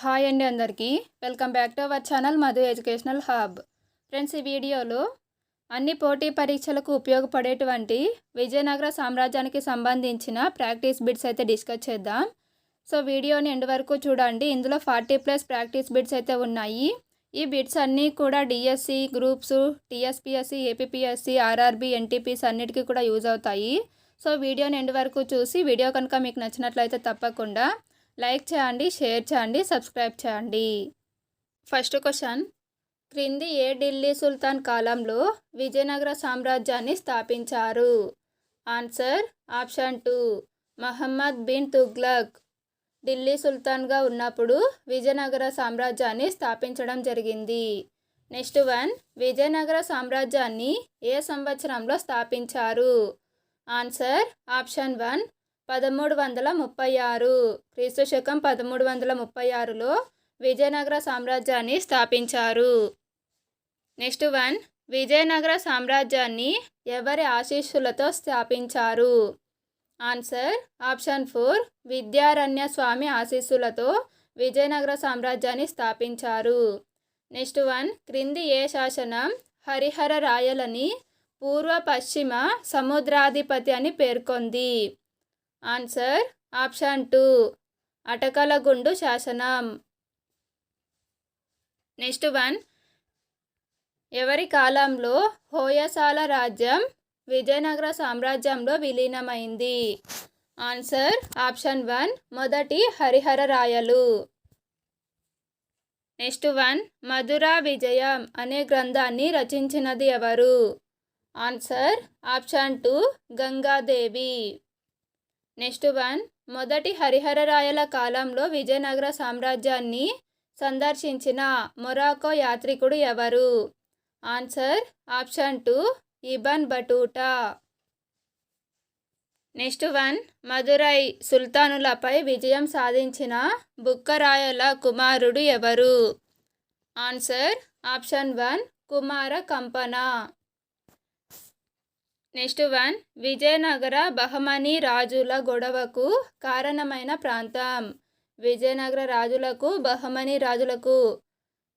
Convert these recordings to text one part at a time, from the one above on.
Hi అండి అందరికీ. Welcome back to our channel Madhu educational hub. Friends ఈ వీడియోలో అన్ని పోటీ పరీక్షలకు ఉపయోగపడేటువంటి విజయనగర సామ్రాజ్యానికి సంబంధించిన ప్రాక్టీస్ బిట్స్ అయితే డిస్కస్ చేద్దాం. సో వీడియోని ఎండ్ వరకు చూడండి. ఇందులో ఫార్టీ ప్లస్ ప్రాక్టీస్ బిట్స్ అయితే ఉన్నాయి. ఈ బిట్స్ అన్నీ కూడా DSC groups TSPSC APSC RRB NTPC అన్నిటికీ కూడా యూజ్ అవుతాయి. సో వీడియోని ఎండ్ వరకు చూసి వీడియో కనుక మీకు నచ్చినట్లయితే తప్పకుండా లైక్ చేయండి షేర్ చేయండి సబ్స్క్రైబ్ చేయండి. First question. క్రింది ఏ ఢిల్లీ సుల్తాన్ కాలంలో విజయనగర సామ్రాజ్యాన్ని స్థాపించారు? Answer option two Muhammad bin Tughlaq. Delhi సుల్తాన్గా ఉన్నప్పుడు విజయనగర సామ్రాజ్యాన్ని స్థాపించడం జరిగింది. నెక్స్ట్ వన్ విజయనగర సామ్రాజ్యాన్ని ఏ సంవత్సరంలో స్థాపించారు? ఆన్సర్ ఆప్షన్ వన్ పదమూడు వందల ముప్పై ఆరు. క్రీస్తు శకం పదమూడు వందల ముప్పై ఆరులో విజయనగర సామ్రాజ్యాన్ని స్థాపించారు. Next one. విజయనగర సామ్రాజ్యాన్ని ఎవరి ఆశీస్సులతో స్థాపించారు? Answer. Option four. Vidyaranya Swami ఆశీస్సులతో విజయనగర సామ్రాజ్యాన్ని స్థాపించారు. Next one. క్రింది ఏ శాసనం? హరిహర రాయలని పూర్వ పశ్చిమ సముద్రాధిపతి అని పేర్కొంది. ఆన్సర్ ఆప్షన్ టూ అటకలగుండు శాసనం. నెక్స్ట్ వన్ ఎవరి కాలంలో హోయసాల రాజ్యం విజయనగర సామ్రాజ్యంలో విలీనమైంది? ఆన్సర్ ఆప్షన్ వన్ మొదటి హరిహర రాయలు. నెక్స్ట్ వన్ మధుర విజయం అనే గ్రంథాన్ని రచించినది ఎవరు? Answer option two Gangadevi. Next one మొదటి హరిహరరాయల కాలంలో విజయనగర సామ్రాజ్యాన్ని సందర్శించిన మొరాకో యాత్రికుడు ఎవరు? Answer option two Ibn Battuta. Next one Madurai సుల్తానులపై విజయం సాధించిన బుక్కరాయల కుమారుడు ఎవరు? Answer option one Kumara Kampana. Next one Vijayanagara Bahmani రాజుల గొడవకు కారణమైన ప్రాంతం. విజయనగర రాజులకు బహమనీ రాజులకు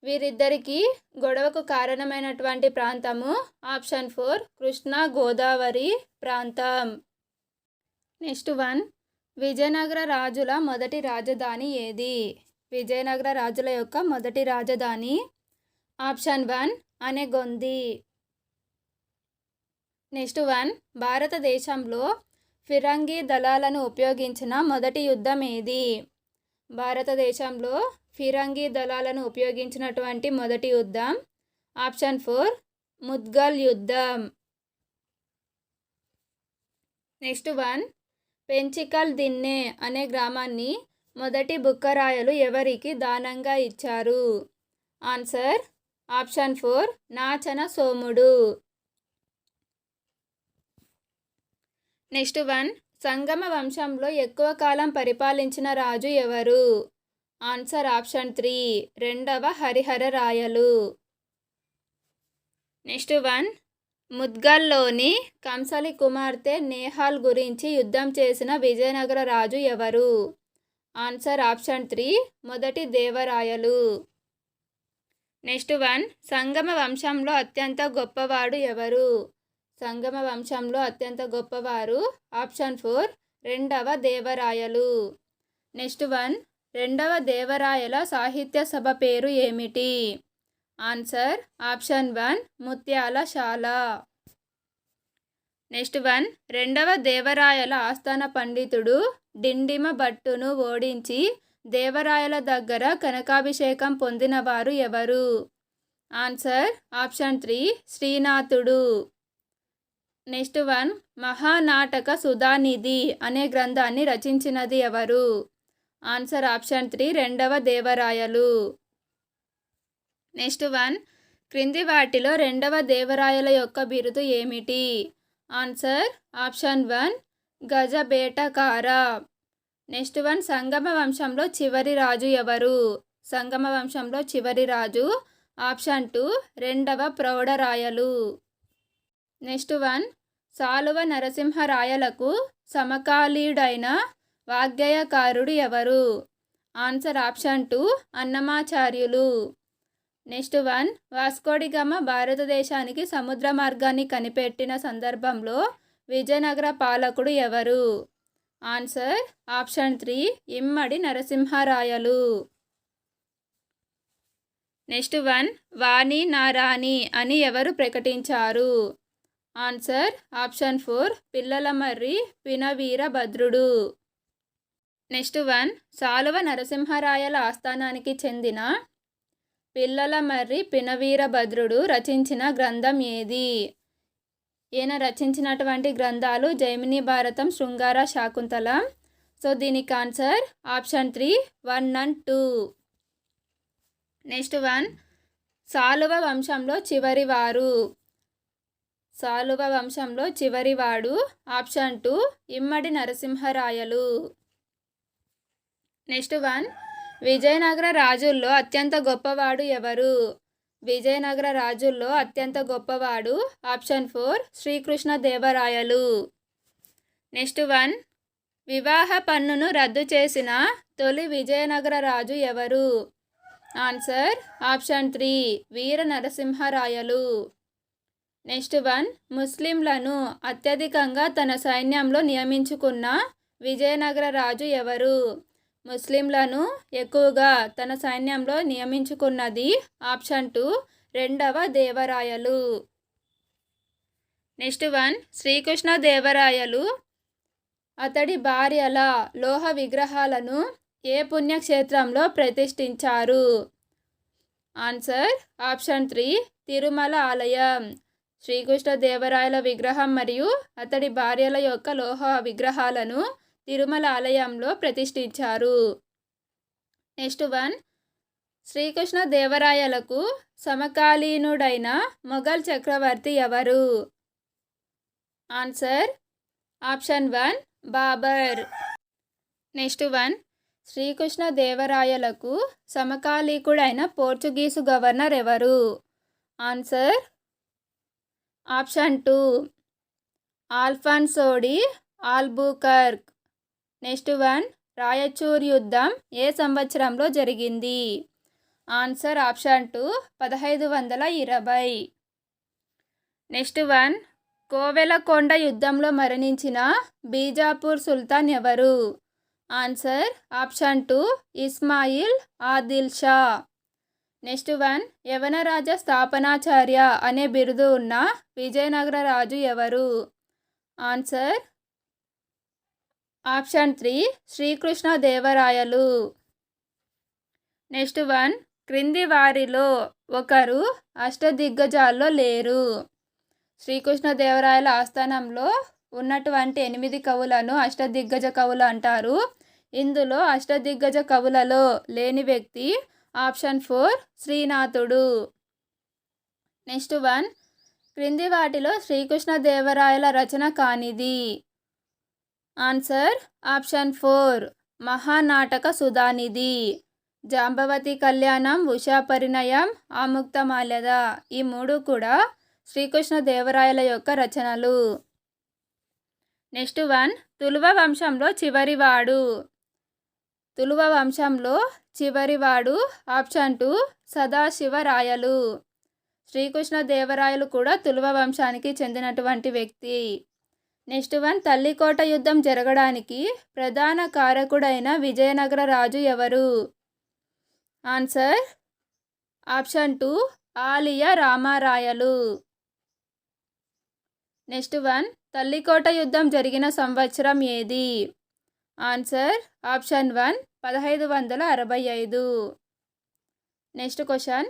వీరిద్దరికీ గొడవకు కారణమైనటువంటి ప్రాంతము ఆప్షన్ ఫోర్ కృష్ణా గోదావరి ప్రాంతం. నెక్స్ట్ వన్ విజయనగర రాజుల మొదటి రాజధాని ఏది? విజయనగర రాజుల యొక్క మొదటి రాజధాని option one Anegondi. Next one భారతదేశంలో ఫిరంగి దళాలను ఉపయోగించిన మొదటి యుద్ధం ఏది? భారతదేశంలో ఫిరంగి దళాలను ఉపయోగించినటువంటి మొదటి యుద్ధం ఆప్షన్ ఫోర్ ముద్గల్ యుద్ధం. నెక్స్ట్ వన్ పెంచికల్ దిన్నే అనే గ్రామాన్ని మొదటి బుక్కరాయలు ఎవరికి దానంగా ఇచ్చారు? Answer option four Nachana Somudu. Next one Sangama వంశంలో ఎక్కువ కాలం పరిపాలించిన రాజు ఎవరు? ఆన్సర్ ఆప్షన్ త్రీ రెండవ హరిహర రాయలు. నెక్స్ట్ వన్ ముద్గల్లోని కంసలి కుమార్తె నేహాల్ గురించి యుద్ధం చేసిన విజయనగర రాజు ఎవరు? ఆన్సర్ ఆప్షన్ త్రీ మొదటి దేవరాయలు. నెక్స్ట్ వన్ సంగమ వంశంలో అత్యంత గొప్పవాడు ఎవరు? సంగమ వంశంలో అత్యంత గొప్పవారు. ఆప్షన్ ఫోర్ రెండవ దేవరాయలు. నెక్స్ట్ వన్ రెండవ దేవరాయల సాహిత్య సభ పేరు ఏమిటి? ఆన్సర్ ఆప్షన్ వన్ ముత్యాల శాల. నెక్స్ట్ వన్ రెండవ దేవరాయల ఆస్థాన పండితుడు డిండిమ భట్టును ఓడించి దేవరాయల దగ్గర కనకాభిషేకం పొందినవారు ఎవరు? Answer option three Srinathudu. Next one Mahanataka Sudhanidhi అనే గ్రంథాన్ని రచించినది ఎవరు? ఆన్సర్ ఆప్షన్ త్రీ రెండవ దేవరాయలు. నెక్స్ట్ వన్ క్రింది వాటిలో రెండవ దేవరాయల యొక్క బిరుదు ఏమిటి? Answer option one Gajabetakara. Next one Sangama వంశంలో చివరి రాజు ఎవరు? సంగమ వంశంలో చివరి రాజు. ఆప్షన్ టూ రెండవ ప్రౌఢరాయలు. నెక్స్ట్ వన్ సాలువ నరసింహరాయలకు సమకాలీయుడైన వాగ్గేయకారుడు ఎవరు? Answer option two Annamacharyulu. Next one Vasco da Gama భారతదేశానికి సముద్ర మార్గాన్ని కనిపెట్టిన సందర్భంలో విజయనగర పాలకుడు ఎవరు? Answer option three Immadi Narasimharayalu. Next one వాణి నారాణి అని ఎవరు ప్రకటించారు? Answer option four Pillalamarri Pinaveera Bhadrudu. Next one Saluva నరసింహరాయల ఆస్థానానికి చెందిన పిల్లలమర్రి పినవీరభద్రుడు రచించిన గ్రంథం ఏది? ఈయన రచించినటువంటి గ్రంథాలు జైమిని భారతం శృంగార శాకుంతలం. సో దీనికి answer option three one and two. Next one Saluva వంశంలో చివరి వారు. సాలువ వంశంలో చివరివాడు option two Immadi Narasimharayalu. Next one Vijayanagara రాజుల్లో అత్యంత గొప్పవాడు ఎవరు? విజయనగర రాజుల్లో అత్యంత గొప్పవాడు option four Srikrishna Devarayalu. Next one వివాహ పన్నును రద్దు చేసిన తొలి విజయనగర రాజు ఎవరు? Answer option three Veera Narasimharayalu. Next one ముస్లింలను అత్యధికంగా తన సైన్యంలో నియమించుకున్న విజయనగర రాజు ఎవరు? ముస్లింలను ఎక్కువగా తన సైన్యంలో నియమించుకున్నది ఆప్షన్ టూ రెండవ దేవరాయలు. నెక్స్ట్ వన్ శ్రీకృష్ణ దేవరాయలు అతడి భార్యల లోహ విగ్రహాలను ఏ పుణ్యక్షేత్రంలో ప్రతిష్ఠించారు? ఆన్సర్ ఆప్షన్ త్రీ తిరుమల ఆలయం. శ్రీకృష్ణ దేవరాయల విగ్రహం మరియు అతడి భార్యల యొక్క లోహ విగ్రహాలను తిరుమల ఆలయంలో ప్రతిష్ఠించారు. Next one. శ్రీకృష్ణ దేవరాయలకు సమకాలీనుడైన మొఘల్ చక్రవర్తి ఎవరు? Answer. Option one. Babur. Next one. Srikrishna దేవరాయలకు సమకాలీకుడైన పోర్చుగీసు గవర్నర్ ఎవరు? Answer. Option two Alfonso de Albuquerque. Next one Raichur యుద్ధం ఏ సంవత్సరంలో జరిగింది? ఆన్సర్ ఆప్షన్ టూ పదహైదు వందల ఇరవై. నెక్స్ట్ వన్ కోవెలకొండ యుద్ధంలో మరణించిన బీజాపూర్ సుల్తాన్ ఎవరు? Answer option two Ismail Adil Shah. Next one యవనరాజ స్థాపనాచార్య అనే బిరుదు ఉన్న విజయనగర రాజు ఎవరు? Answer option three Srikrishna Devarayalu. Next one క్రింది వారిలో ఒకరు అష్టదిగ్గజాల్లో లేరు. శ్రీకృష్ణ దేవరాయల ఆస్థానంలో ఉన్నటువంటి ఎనిమిది కవులను అష్టదిగ్గజ కవులు అంటారు. ఇందులో అష్టదిగ్గజ కవులలో లేని వ్యక్తి option four Srinathudu. Next one క్రింది వాటిలో శ్రీకృష్ణ దేవరాయల రచన కానిది. Answer option four Mahanataka Sudhanidhi. Jambavati Kalyanam Usha Parinayam Amuktamalyada ఈ మూడు కూడా శ్రీకృష్ణ దేవరాయల యొక్క రచనలు. నెక్స్ట్ వన్ తులువ వంశంలో చివరివాడు. తులువ వంశంలో చివరివాడు ఆప్షన్ టూ సదాశివరాయలు. శ్రీకృష్ణ దేవరాయలు కూడా తులువ వంశానికి చెందినటువంటి వ్యక్తి. నెక్స్ట్ వన్ తల్లికోట యుద్ధం జరగడానికి ప్రధాన కారకుడైన విజయనగర రాజు ఎవరు? Answer option two Aliya Ramarayalu. Next one Tallikota యుద్ధం జరిగిన సంవత్సరం ఏది? ఆన్సర్ ఆప్షన్ వన్ పదహైదు వందల అరవై ఐదు. నెక్స్ట్ క్వశ్చన్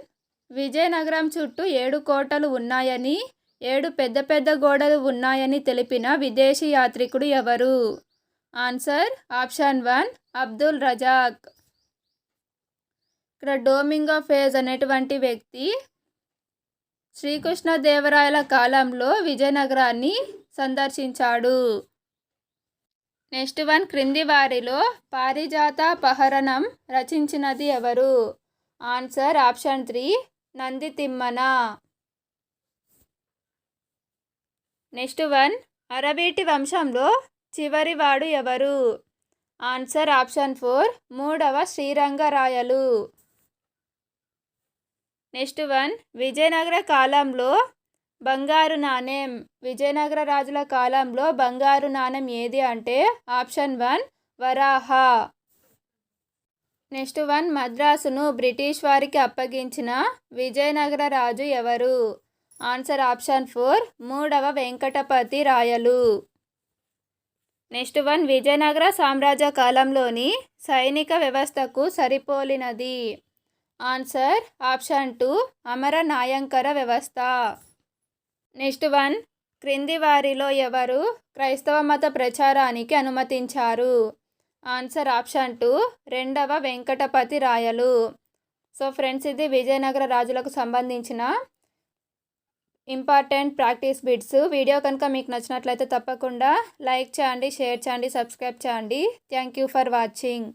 విజయనగరం చుట్టూ ఏడు కోటలు ఉన్నాయని ఏడు పెద్ద పెద్ద గోడలు ఉన్నాయని తెలిపిన విదేశీ యాత్రికుడు ఎవరు? Answer option one Abdul Razak. ఇక్కడ డోమింగో ఫేజ్ అనేటువంటి వ్యక్తి శ్రీకృష్ణదేవరాయల కాలంలో విజయనగరాన్ని సందర్శించాడు. నెక్స్ట్ వన్ క్రింది వారిలో పారిజాత పహరణం రచించినది ఎవరు? Answer option three Nandi Timmana. Next one Araviti వంశంలో చివరివాడు ఎవరు? ఆన్సర్ ఆప్షన్ ఫోర్ మూడవ శ్రీరంగరాయలు. నెక్స్ట్ వన్ విజయనగర కాలంలో బంగారు నాణెం. విజయనగర రాజుల కాలంలో బంగారు నాణెం ఏది అంటే option one Varaha. Next one మద్రాసును British వారికి అప్పగించిన విజయనగర రాజు ఎవరు? ఆన్సర్ ఆప్షన్ ఫోర్ మూడవ వెంకటపతి రాయలు. నెక్స్ట్ వన్ విజయనగర సామ్రాజ్య కాలంలోని సైనిక వ్యవస్థకు సరిపోలినది. Answer option two Amara Nayankara వ్యవస్థ. Next one. క్రింది వారిలో ఎవరు క్రైస్తవ మత ప్రచారానికి అనుమతించారు? Answer option two. రెండవ వెంకటపతి రాయలు. సో ఫ్రెండ్స్ ఇది విజయనగర రాజులకు సంబంధించిన ఇంపార్టెంట్ ప్రాక్టీస్ బిట్స్. వీడియో కనుక మీకు నచ్చినట్లయితే తప్పకుండా లైక్ చేయండి షేర్ చేయండి సబ్స్క్రైబ్ చేయండి. Thank you for watching.